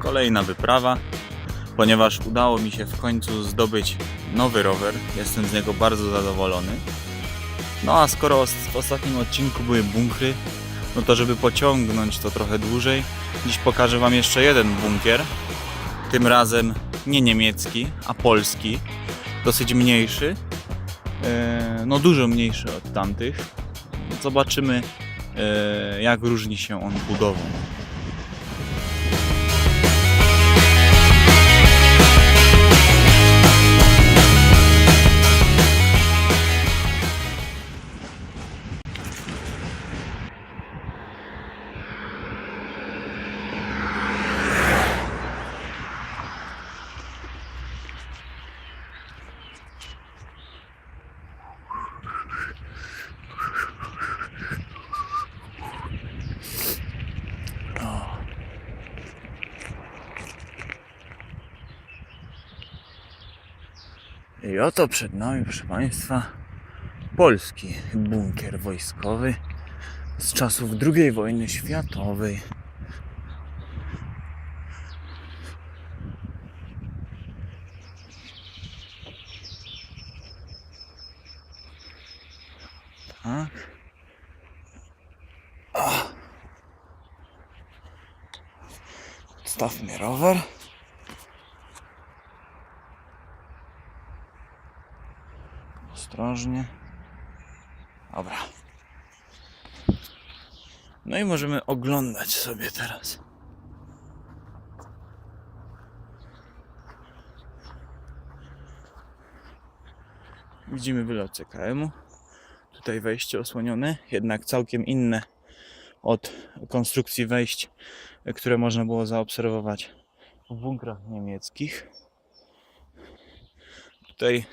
kolejna wyprawa, ponieważ udało mi się w końcu zdobyć nowy rower. Jestem z niego bardzo zadowolony. No a skoro w ostatnim odcinku były bunkry, no to żeby pociągnąć to trochę dłużej, dziś pokażę Wam jeszcze jeden bunkier. Tym razem nie niemiecki, a polski. Dosyć mniejszy. E, No dużo mniejszy od tamtych. Zobaczymy e, jak różni się on budową. I oto przed nami, proszę Państwa, polski bunkier wojskowy z czasów II wojny światowej. Tak. Stawmy rower. Ostrożnie. Dobra. No i możemy oglądać sobie teraz. Widzimy wylot CKM-u. Tutaj wejście osłonione, jednak całkiem inne od konstrukcji wejść, które można było zaobserwować w bunkrach niemieckich. Tutaj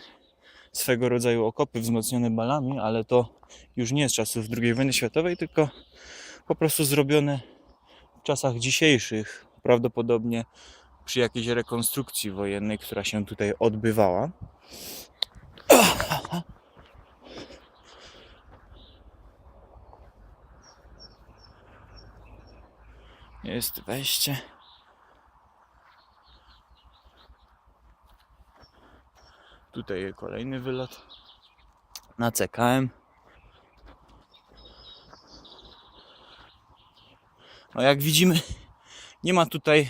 swego rodzaju okopy wzmocnione balami, ale to już nie z czasów II wojny światowej, tylko po prostu zrobione w czasach dzisiejszych, prawdopodobnie przy jakiejś rekonstrukcji wojennej, która się tutaj odbywała. Jest wejście. Tutaj kolejny wylot na CKM. No jak widzimy, nie ma tutaj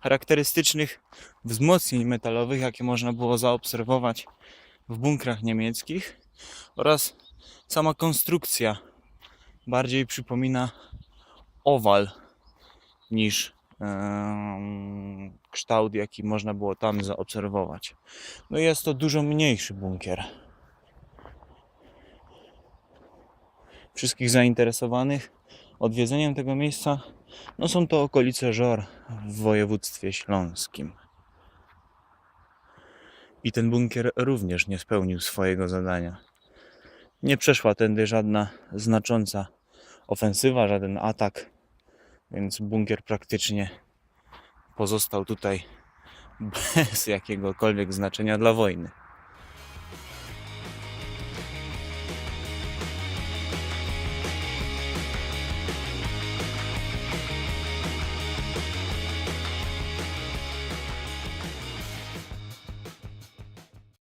charakterystycznych wzmocnień metalowych, jakie można było zaobserwować w bunkrach niemieckich oraz sama konstrukcja bardziej przypomina owal niż kształt, jaki można było tam zaobserwować. No jest to dużo mniejszy bunkier. Wszystkich zainteresowanych odwiedzeniem tego miejsca no są to okolice Żor w województwie śląskim. I ten bunkier również nie spełnił swojego zadania. Nie przeszła tędy żadna znacząca ofensywa, żaden atak, więc bunkier praktycznie pozostał tutaj bez jakiegokolwiek znaczenia dla wojny.